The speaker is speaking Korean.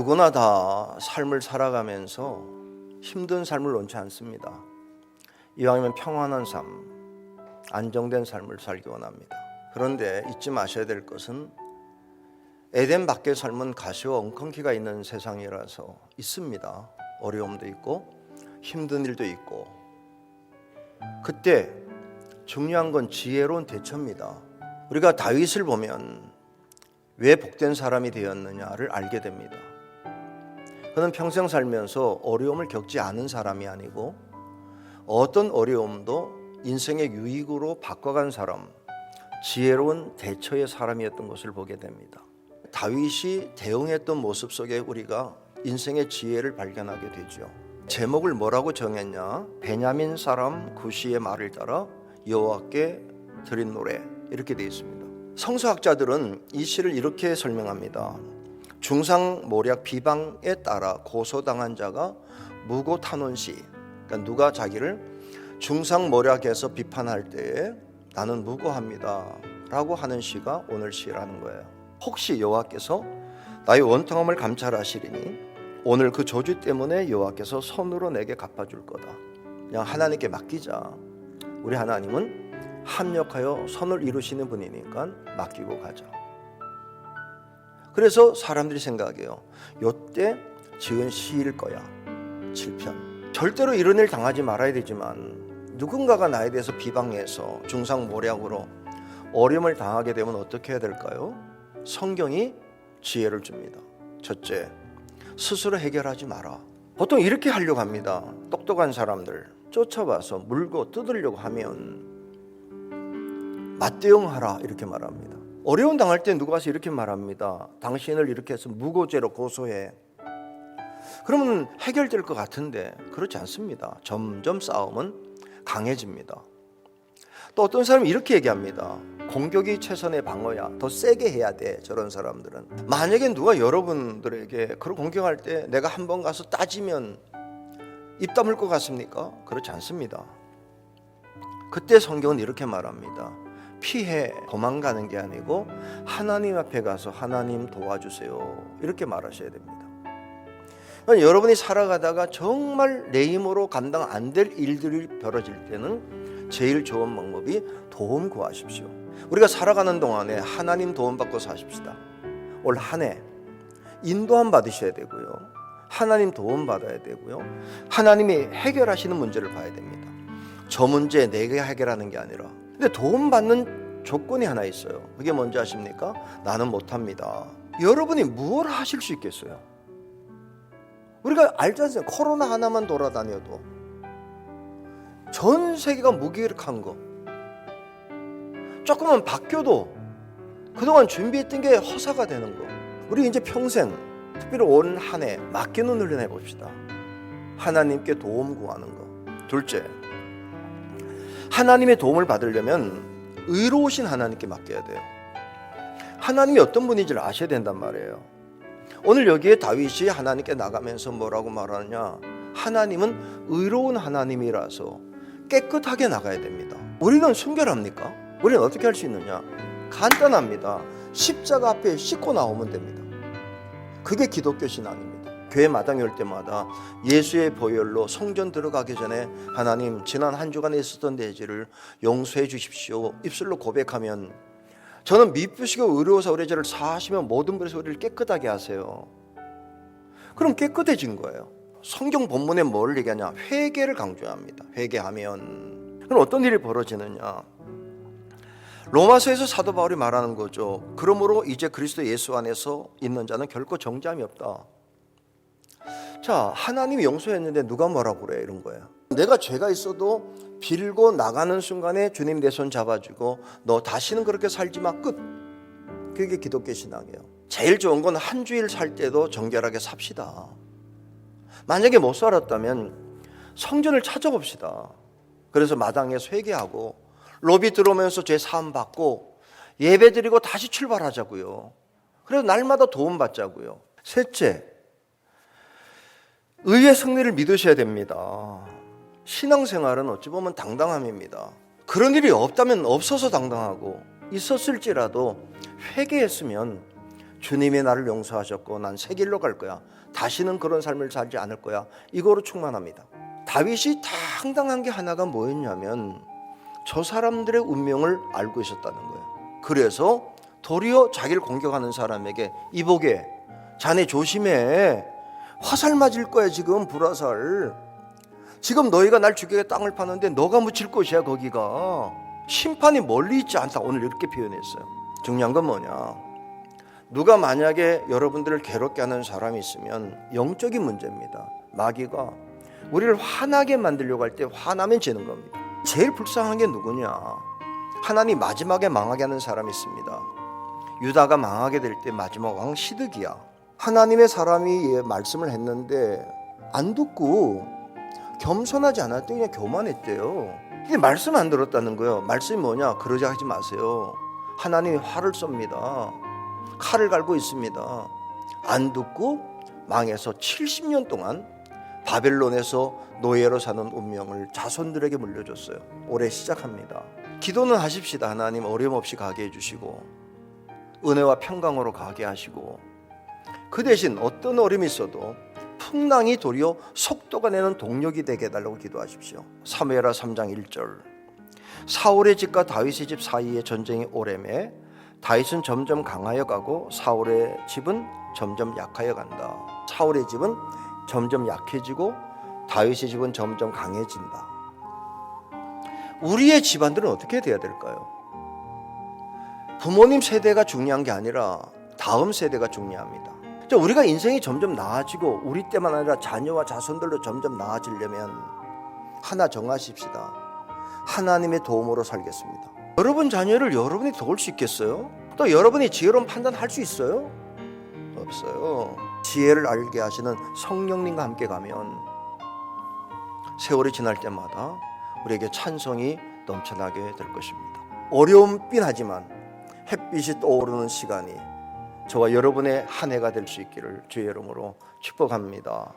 누구나 다 삶을 살아가면서 힘든 삶을 원치 않습니다. 이왕이면 평안한 삶, 안정된 삶을 살기 원합니다. 그런데 잊지 마셔야 될 것은 에덴 밖의 삶은 가시와 엉겅퀴가 있는 세상이라서 있습니다. 어려움도 있고 힘든 일도 있고 그때 중요한 건 지혜로운 대처입니다. 우리가 다윗을 보면 왜 복된 사람이 되었느냐를 알게 됩니다. 그는 평생 살면서 어려움을 겪지 않은 사람이 아니고 어떤 어려움도 인생의 유익으로 바꿔간 사람, 지혜로운 대처의 사람이었던 것을 보게 됩니다. 다윗이 대응했던 모습 속에 우리가 인생의 지혜를 발견하게 되죠. 제목을 뭐라고 정했냐? 베냐민 사람 구시의 말을 따라 여호와께 드린 노래 이렇게 되어 있습니다. 성서학자들은 이 시를 이렇게 설명합니다. 중상모략 비방에 따라 고소당한 자가 무고 탄원시. 그러니까 누가 자기를 중상모략에서 비판할 때에 나는 무고합니다 라고 하는 시가 오늘 시라는 거예요. 혹시 여호와께서 나의 원통함을 감찰하시리니 오늘 그 저주 때문에 여호와께서 손으로 내게 갚아줄 거다. 그냥 하나님께 맡기자. 우리 하나님은 합력하여 선을 이루시는 분이니까 맡기고 가자. 그래서 사람들이 생각해요. 요때 지은 시일 거야. 7편. 절대로 이런 일 당하지 말아야 되지만 누군가가 나에 대해서 비방해서 중상모략으로 어려움을 당하게 되면 어떻게 해야 될까요? 성경이 지혜를 줍니다. 첫째, 스스로 해결하지 마라. 보통 이렇게 하려고 합니다. 똑똑한 사람들 쫓아와서 물고 뜯으려고 하면 맞대응하라 이렇게 말합니다. 어려운 당할 때 누가 와서 이렇게 말합니다. 당신을 이렇게 해서 무고죄로 고소해. 그러면 해결될 것 같은데 그렇지 않습니다. 점점 싸움은 강해집니다. 또 어떤 사람이 이렇게 얘기합니다. 공격이 최선의 방어야. 더 세게 해야 돼. 저런 사람들은. 만약에 누가 여러분들에게 그런 공격할 때 내가 한 번 가서 따지면 입 다물 것 같습니까? 그렇지 않습니다. 그때 성경은 이렇게 말합니다. 피해 도망가는 게 아니고 하나님 앞에 가서 하나님 도와주세요. 이렇게 말하셔야 됩니다. 그러니까 여러분이 살아가다가 정말 내 힘으로 감당 안 될 일들이 벌어질 때는 제일 좋은 방법이 도움 구하십시오. 우리가 살아가는 동안에 하나님 도움 받고 사십시다. 올 한 해 인도함 받으셔야 되고요. 하나님 도움 받아야 되고요. 하나님이 해결하시는 문제를 봐야 됩니다. 저 문제 내가 해결하는 게 아니라. 근데 도움 받는 조건이 하나 있어요. 그게 뭔지 아십니까? 나는 못합니다. 여러분이 무엇 하실 수 있겠어요? 우리가 알지 않습니까? 코로나 하나만 돌아다녀도 전 세계가 무기력한 거. 조금만 바뀌어도 그동안 준비했던 게 허사가 되는 거. 우리 이제 평생 특별히 올한해 맡기는 훈련 해 봅시다. 하나님께 도움 구하는 거. 둘째, 하나님의 도움을 받으려면 의로우신 하나님께 맡겨야 돼요. 하나님이 어떤 분인지를 아셔야 된단 말이에요. 오늘 여기에 다윗이 하나님께 나가면서 뭐라고 말하느냐? 하나님은 의로운 하나님이라서 깨끗하게 나가야 됩니다. 우리는 순결합니까? 우리는 어떻게 할 수 있느냐? 간단합니다. 십자가 앞에 씻고 나오면 됩니다. 그게 기독교 신앙입니다. 교회 마당에 올 때마다 예수의 보혈로 성전 들어가기 전에 하나님 지난 한 주간에 있었던 내지를 용서해 주십시오. 입술로 고백하면 저는 미쁘시고 의로워서 우리 죄를 사하시면 모든 불에서 우리를 깨끗하게 하세요. 그럼 깨끗해진 거예요. 성경 본문에 뭘 얘기하냐? 회개를 강조합니다. 회개하면 그럼 어떤 일이 벌어지느냐? 로마서에서 사도 바울이 말하는 거죠. 그러므로 이제 그리스도 예수 안에서 있는 자는 결코 정죄함이 없다. 자, 하나님이 용서했는데 누가 뭐라고 그래 이런 거예요. 내가 죄가 있어도 빌고 나가는 순간에 주님 내 손 잡아주고 너 다시는 그렇게 살지 마 끝. 그게 기독교 신앙이에요. 제일 좋은 건 한 주일 살 때도 정결하게 삽시다. 만약에 못 살았다면 성전을 찾아봅시다. 그래서 마당에서 회개하고 로비 들어오면서 죄 사함 받고 예배 드리고 다시 출발하자고요. 그래서 날마다 도움 받자고요. 셋째, 의의 승리를 믿으셔야 됩니다. 신앙생활은 어찌 보면 당당함입니다. 그런 일이 없다면 없어서 당당하고 있었을지라도 회개했으면 주님이 나를 용서하셨고 난 새 길로 갈 거야. 다시는 그런 삶을 살지 않을 거야. 이거로 충만합니다. 다윗이 당당한 게 하나가 뭐였냐면 저 사람들의 운명을 알고 있었다는 거예요. 그래서 도리어 자기를 공격하는 사람에게 이보게 자네 조심해. 화살 맞을 거야 지금 불화살. 지금 너희가 날 죽이게 땅을 파는데 너가 묻힐 곳이야 거기가. 심판이 멀리 있지 않다 오늘 이렇게 표현했어요. 중요한 건 뭐냐? 누가 만약에 여러분들을 괴롭게 하는 사람이 있으면 영적인 문제입니다. 마귀가 우리를 화나게 만들려고 할 때 화나면 지는 겁니다. 제일 불쌍한 게 누구냐? 하나님 마지막에 망하게 하는 사람이 있습니다. 유다가 망하게 될 때 마지막 왕 시드기야. 하나님의 사람이 예, 말씀을 했는데 안 듣고 겸손하지 않았더니 그냥 교만했대요. 근데 말씀 안 들었다는 거예요. 말씀이 뭐냐? 그러지 하지 마세요. 하나님이 화를 쏩니다. 칼을 갈고 있습니다. 안 듣고 망해서 70년 동안 바벨론에서 노예로 사는 운명을 자손들에게 물려줬어요. 올해 시작합니다. 기도는 하십시다. 하나님 어려움 없이 가게 해주시고 은혜와 평강으로 가게 하시고 그 대신 어떤 어려움이 있어도 풍랑이 도리어 속도가 내는 동력이 되게 해달라고 기도하십시오. 사무엘하 3장 1절 사울의 집과 다윗의 집 사이에 전쟁이 오래매 다윗은 점점 강하여 가고 사울의 집은 점점 약하여 간다. 사울의 집은 점점 약해지고 다윗의 집은 점점 강해진다. 우리의 집안들은 어떻게 돼야 될까요? 부모님 세대가 중요한 게 아니라 다음 세대가 중요합니다. 자, 우리가 인생이 점점 나아지고 우리 때만 아니라 자녀와 자손들도 점점 나아지려면 하나 정하십시다. 하나님의 도움으로 살겠습니다. 여러분 자녀를 여러분이 도울 수 있겠어요? 또 여러분이 지혜로운 판단할 수 있어요? 없어요. 지혜를 알게 하시는 성령님과 함께 가면 세월이 지날 때마다 우리에게 찬송이 넘쳐나게 될 것입니다. 어려움긴 하지만 햇빛이 떠오르는 시간이 저와 여러분의 한 해가 될 수 있기를 주의 이름으로 축복합니다.